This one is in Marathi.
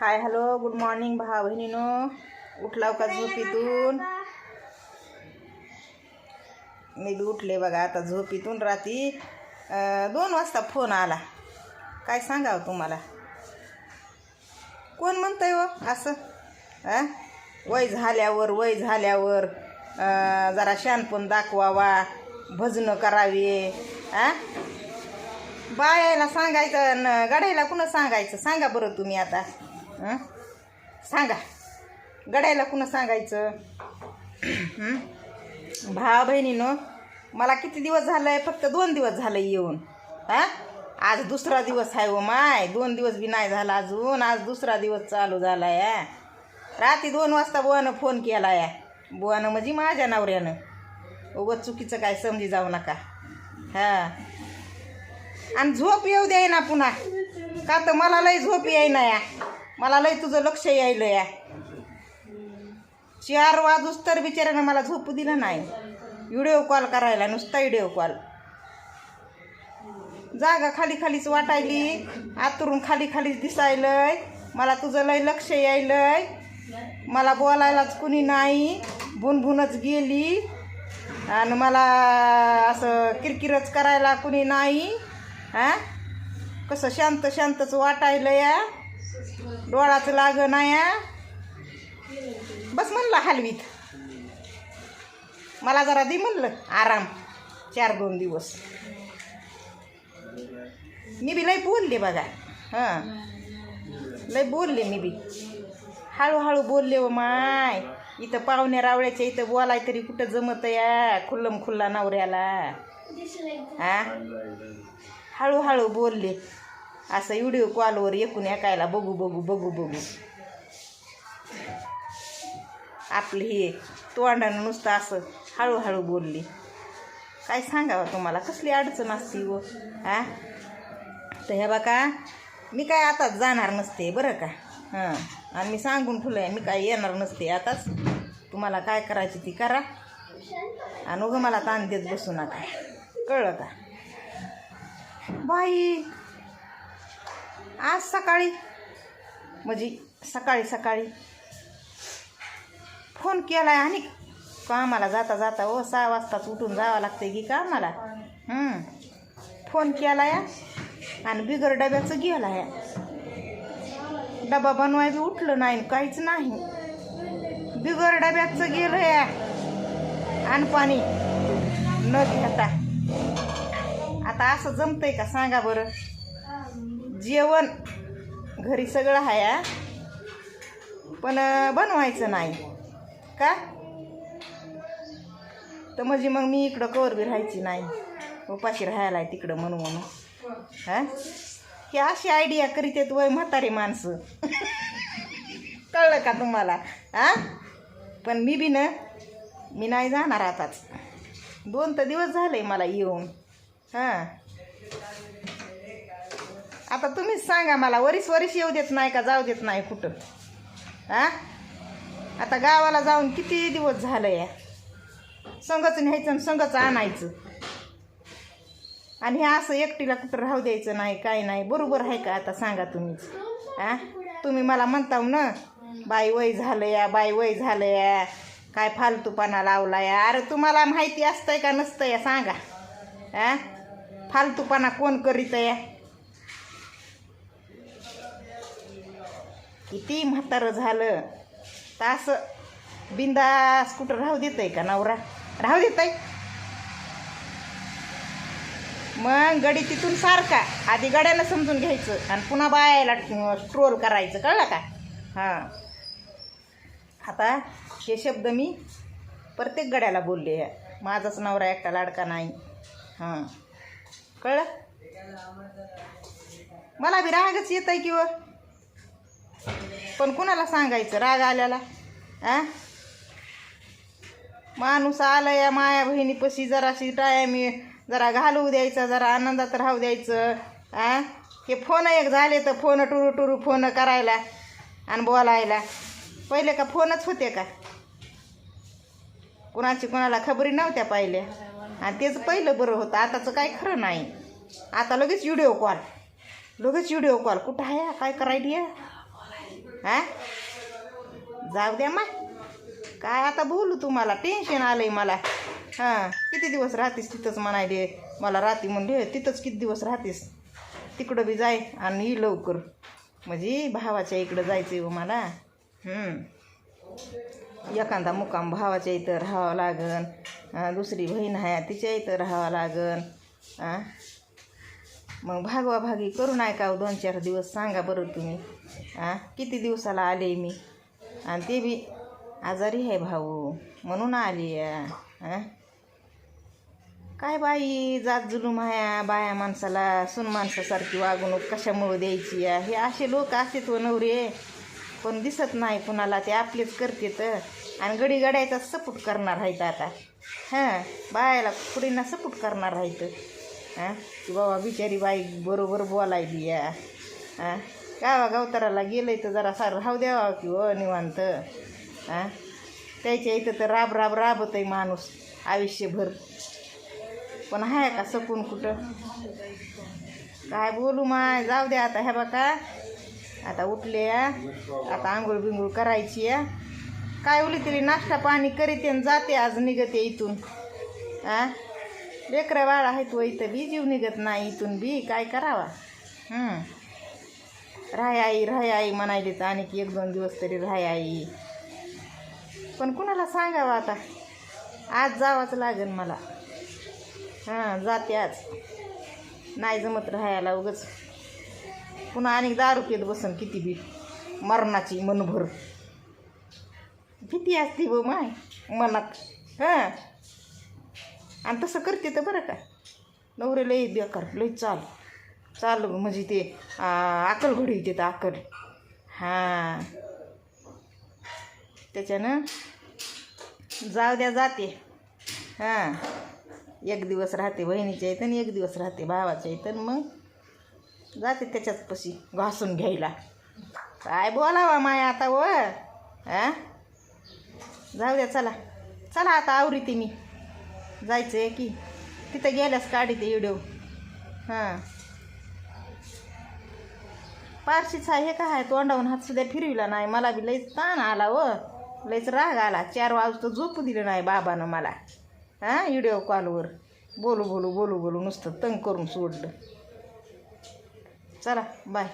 हाय हॅलो गुड मॉर्निंग भावा बहिणीनो. उठलाव का झोपीतून? मी बी उठले बघा आता झोपीतून रात्री. दोन वाजता फोन आला. काय सांगावं तुम्हाला? कोण म्हणतंय हो असं? आ वय झाल्यावर वय झाल्यावर जरा शानपण दाखवावा भजनं करावे आ बायाला सांगायचं न गडायला कुणं सांगायचं? सांगा बरं तुम्ही आता. सांगा. गडायला कुणा सांगायचं? हं? भावा बहिणीनं मला किती दिवस झालं आहे फक्त दोन दिवस झालं येऊन. हां? आज दुसरा दिवस आहे ओ माय. दोन दिवस बी नाही झाला अजून. आज दुसरा दिवस चालू झाला आहे रात्री दोन वाजता बुवानं फोन केला या बुवानं म्हणजे माझ्या नवऱ्यानं. उगत चुकीचं काय समजी जाऊ नका. हां. आणि झोप येऊ द्याय ना पुन्हा. का तर मला लय झोप येईना या. मला लय तुझं लक्ष यायलं या चार वाजूस तर बिचाऱ्यानं मला झोपू दिलं नाही. व्हिडिओ कॉल करायला नुसता व्हिडिओ कॉल. जागा खाली खालीच वाटायली आतरून खाली खालीच दिसायलंय. मला तुझं लय लक्ष यायलंय. मला बोलायलाच कुणी नाही. भुनभुनच गेली. आणि मला असं किरकिरच करायला कुणी नाही. हा? कसं शांत शांतच वाटायलं या डोळाचं लाग नाही बस म्हणलं हलवीत. मला जरा दे म्हणलं आराम. चार दोन दिवस. मी बी लय बोलले बघा. हां. लय बोलले मी बी. हळूहळू बोलले व माय. इथं पाहुणे रावळ्याच्या इथं बोलाय तरी कुठं जमत या? खुल्लम खुल्ला नवऱ्याला. हा? हळूहळू बोलले. असं व्हिडिओ कॉलवर एकूण एकायला बघू बघू बघू बघू. आपली हे तोंडानं नुसतं असं हळूहळू बोलली. काय सांगावं तुम्हाला? कसली अडचण असते व? हा तर हे बघा मी काय आताच जाणार नसते बरं का? हां. आणि मी सांगून ठेवलं आहे मी काय येणार नसते आताच. तुम्हाला काय करायची ती करा. आणि उगं मला ताण देत बसू नका. कळलं का? बाई आज सकाळी म्हणजे सकाळी सकाळी फोन केला आहे आणि कामाला जाता जाता ओ सहा वाजताच उठून जावं लागतं की कामाला. फोन केला या आणि बिगर डब्याचं गेला या डबा बनवाय बी उठलं नाही काहीच नाही. बिगर डब्याचं गेलं या आणि पाणी. न घेता. आता असं जमतंय का? सांगा बरं. जेवण घरी सगळं आहे पण बनवायचं नाही. का? तर म्हणजे मग मी इकडं कवर बी राहायची नाही. उपाशी राहायला आहे तिकडं म्हणून म्हणून. हा? हे अशी आयडिया करीत आहेत वय म्हातारी माणसं. कळलं का तुम्हाला? हा? पण मी बी ना मी नाही जाणार आताच. दोन तर दिवस झाले मला येऊन. हां? आता तुम्हीच सांगा मला वरीस वरीस येऊ देत नाही का जाऊ देत नाही कुठं? हा? आता गावाला जाऊन किती दिवस झालं या? संघच न्यायचं आणि संघच आणायचं. आणि हे असं एकटीला कुठं राहू द्यायचं नाही काय नाही बरोबर आहे का आता सांगा तुम्हीच. आ तुम्ही मला म्हणता ना बाई वय झालं या बाई वय झालं या काय फालतूपणा लावला या. अरे तुम्हाला माहिती असतंय का नसतं या सांगा. आ फालतूपणा कोण करीत या? किती म्हातारं झालं. तर असं बिंदास कुठं राहू देत आहे का नवरा? राहू देत आहे मग गडी तिथून सारखा आधी गड्यानं समजून घ्यायचं आणि पुन्हा बायाला ट्रोल करायचं कळलं का? हां. आता हे शब्द मी प्रत्येक गड्याला बोलले आहे. माझाच नवरा एकटा लाडका नाही. हां. कळलं? मला बी रागच येत आहे किंवा पण कुणाला सांगायचं? राग आल्याला. आ? माणूस आला या माया बहिणीपाशी जराशी टायम जरा घालवू द्यायचा जरा आनंदात राहू द्यायचं. आ? हे फोन एक झाले तर फोन टुरू टुरू फोन करायला आणि बोलायला. पहिले का फोनच होते का? कुणाची कुणाला खबरी नव्हत्या पाहिल्या. आणि तेच पहिलं बरं होतं. आताचं काय खरं नाही. आता लगेच व्हिडिओ कॉल लगेच व्हिडिओ कॉल कुठं आहे? काय करायली आहे हा? जाऊ द्या मग. काय आता बोलू तुम्हाला? टेन्शन आलंय मला. हां किती दिवस राहतेस तिथंच म्हणायले. मला राहते म्हणले तिथंच किती दिवस राहतेस? तिकडं बी जाय आणि ये लवकर. म्हणजे भावाच्या इकडं जायचं आहे हो मला. एखादा मुक्काम भावाच्या इथं राहावं लागन. दुसरी बहीण आहे तिच्या इथं राहावं लागन. हां मग भागवा भागी करू नाही का हो? दोन चार दिवस सांगा बरं तुम्ही. आ? किती दिवसाला आले मी? आणि ते बी आजारी आहे भाऊ. म्हणून आली हां काय बाई जात जुलूम आहे बाया माणसाला. सुन माणसासारखी वागणूक कशामुळं द्यायची आहे? हे असे लोक असे व हो नवरे. पण दिसत नाही कुणाला ते आपलेच करते तर. आणि गडी गडायचा सपोर्ट करणार आहेत आता. हां बायाला कुडींना सपोर्ट करणार आहेत. हां? की बाबा बिचारी बाई बरोबर बोलायली या. हां? गावा गावताराला गेलं तर जरा सार राहू द्यावा की हो निवांत. हां? त्याच्या इथं तर राब राब राबत आहे माणूस आयुष्यभर. पण आहे का सकून कुठं? काय बोलू माय जाऊ द्या आता ह्या बघा आता उठले या. आता आंघोळ बिंघोळ करायची या. काय उली तरी नाश्ता पाणी करीते आणि जाते आज निघते इथून. आ लेकरं बाळा आहेत व इथं बी जीव निघत नाही इथून बी काय करावा? राय आई राय आई म्हणायली तर आणखी एक दोन दिवस तरी राय आई. पण कुणाला सांगावं आता? आज जावंच लागेल मला. हां जाते आज. नाही जमत राहायला उगच. पुन्हा आणि दारू पेत बसन किती बी मरणाची मनभर. भीती असते व माय मनात. हां. आणि तसं करते तर बरं का नवरे लई बेकार लई चाल. चाल म्हणजे ते अकल घडी येते तर अकल हां. त्याच्यानं जाऊ द्या जाते. हां. एक दिवस राहते बहिणीच्या इथं आणि एक दिवस राहते भावाच्या इथं मग जाते त्याच्याच पशी घासून घ्यायला. काय बोलावा माया आता व हां? जाऊ द्या चला. चला आता आवरीते मी. जायचं आहे की. तिथं गेल्यास काढते व्हिडिओ. हां. पारशीच आहे का आहे? तोंडावून हात सुद्धा फिरविला नाही. मला बी लईच ताण आला व. लईच राग आला. चार वाजता झोपू दिलं नाही बाबानं मला. हां? व्हिडिओ कॉलवर. बोलू बोलू बोलू बोलू. नुसतं तंग करून सोडलं. चला बाय.